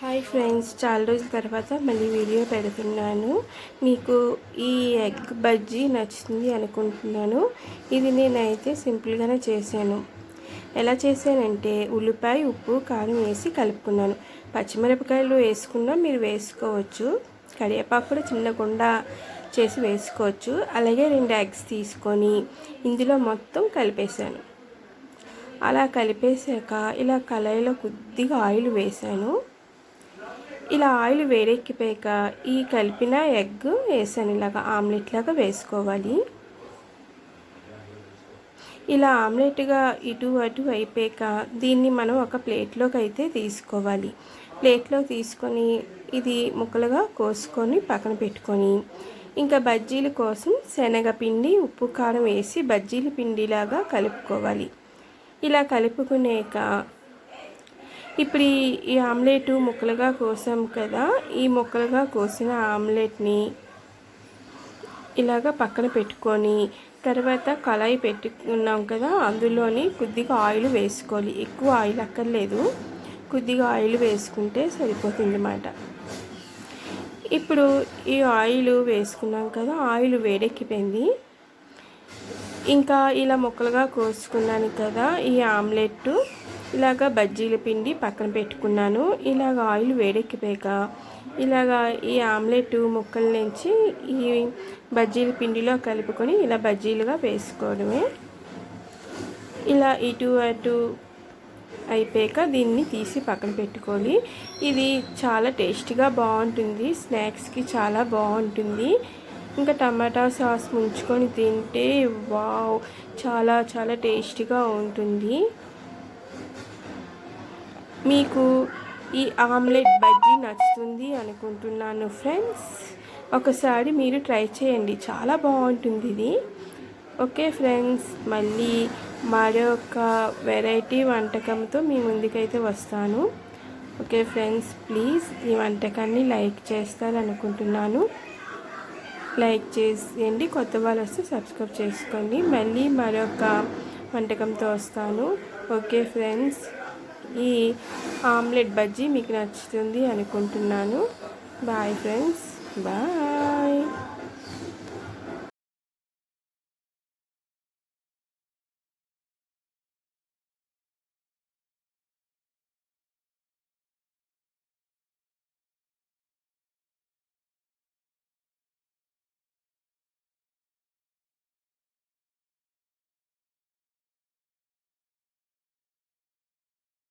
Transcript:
Hi friends చాలా రోజుల తర్వాత మళ్ళీ వీడియో పెడుతున్నాను. మీకు ఈ ఎగ్ బజ్జీ నచ్చుతుంది అనుకుంటున్నాను. ఇది నేనైతే సింపుల్గానే చేశాను. ఎలా చేశానంటే ఉల్లిపాయ ఉప్పు కారం వేసి కలుపుకున్నాను. పచ్చిమిరపకాయలు వేసుకున్నా మీరు వేసుకోవచ్చు. కరివేపాకు కూడా చిన్న గుండా చేసి వేసుకోవచ్చు. అలాగే రెండు ఎగ్స్ తీసుకొని ఇందులో మొత్తం కలిపేశాను. అలా కలిపేసాక ఇలా కళాయిలో కొద్దిగా ఆయిల్ వేసాను ఇలా ఆయిల్ వేడెక్కిపోయాక ఈ కలిపిన ఎగ్ వేసాను ఇలాగా ఆమ్లెట్ లాగా వేసుకోవాలి. ఇలా ఆమ్లెట్గా ఇటు అటు అయిపోయాక దీన్ని మనం ఒక ప్లేట్లోకి అయితే తీసుకోవాలి. ప్లేట్లో తీసుకొని ఇది ముక్కలుగా కోసుకొని పక్కన పెట్టుకొని ఇంకా బజ్జీల కోసం శనగపిండి ఉప్పు కారం వేసి బజ్జీల పిండిలాగా కలుపుకోవాలి. ఇలా కలుపుకునేక ఇప్పుడు ఈ ఆమ్లెట్ ముక్కలుగా కోసాం కదా ఈ ముక్కలుగా కోసిన ఆమ్లెట్ని ఇలాగ పక్కన పెట్టుకొని తర్వాత కళాయి పెట్టుకున్నాం కదా అందులోని కొద్దిగా ఆయిల్ వేసుకోవాలి. ఎక్కువ ఆయిల్ అక్కర్లేదు. కొద్దిగా ఆయిల్ వేసుకుంటే సరిపోతుంది అన్నమాట. ఇప్పుడు ఈ ఆయిల్ వేసుకున్నాం కదా ఆయిల్ వేడెక్కిపోయింది. ఇంకా ఇలా ముక్కలుగా కోసుకున్నాను కదా ఈ ఆమ్లెట్ ఇలాగ బజ్జీల పిండి పక్కన పెట్టుకున్నాను. ఇలాగ ఆయిల్ వేడెక్కిపోయాక ఇలాగ ఈ ఆమ్లెట్ ముక్కల నుంచి ఈ బజ్జీల పిండిలో కలుపుకొని ఇలా బజ్జీలుగా వేసుకోవడమే. ఇలా ఇటు అటు అయిపోయాక దీన్ని తీసి పక్కన పెట్టుకోవాలి. ఇది చాలా టేస్టీగా బాగుంటుంది. స్నాక్స్కి చాలా బాగుంటుంది. ఇంకా టమాటా సాస్ ముంచుకొని తింటే వావ్! చాలా చాలా టేస్టీగా ఉంటుంది. మీకు ఈ ఆమ్లెట్ బజ్జీ నచ్చుతుంది అనుకుంటున్నాను ఫ్రెండ్స్. ఒకసారి మీరు ట్రై చేయండి. చాలా బాగుంటుంది ఇది. ఓకే ఫ్రెండ్స్ మళ్ళీ మరొక వెరైటీ వంటకంతో మీ ముందుకైతే వస్తాను. ఓకే ఫ్రెండ్స్ ప్లీజ్ ఈ వంటకాన్ని లైక్ చేస్తారనుకుంటున్నాను. లైక్ చేసేయండి కొత్త వాళ్ళు వస్తే సబ్స్క్రైబ్ చేసుకోండి. మళ్ళీ మరొక వంటకంతో వస్తాను. Okay friends. ఈ ఆమ్లెట్ బజ్జీ మీకు నచ్చుతుంది అనుకుంటున్నాను. Bye friends. బాయ్.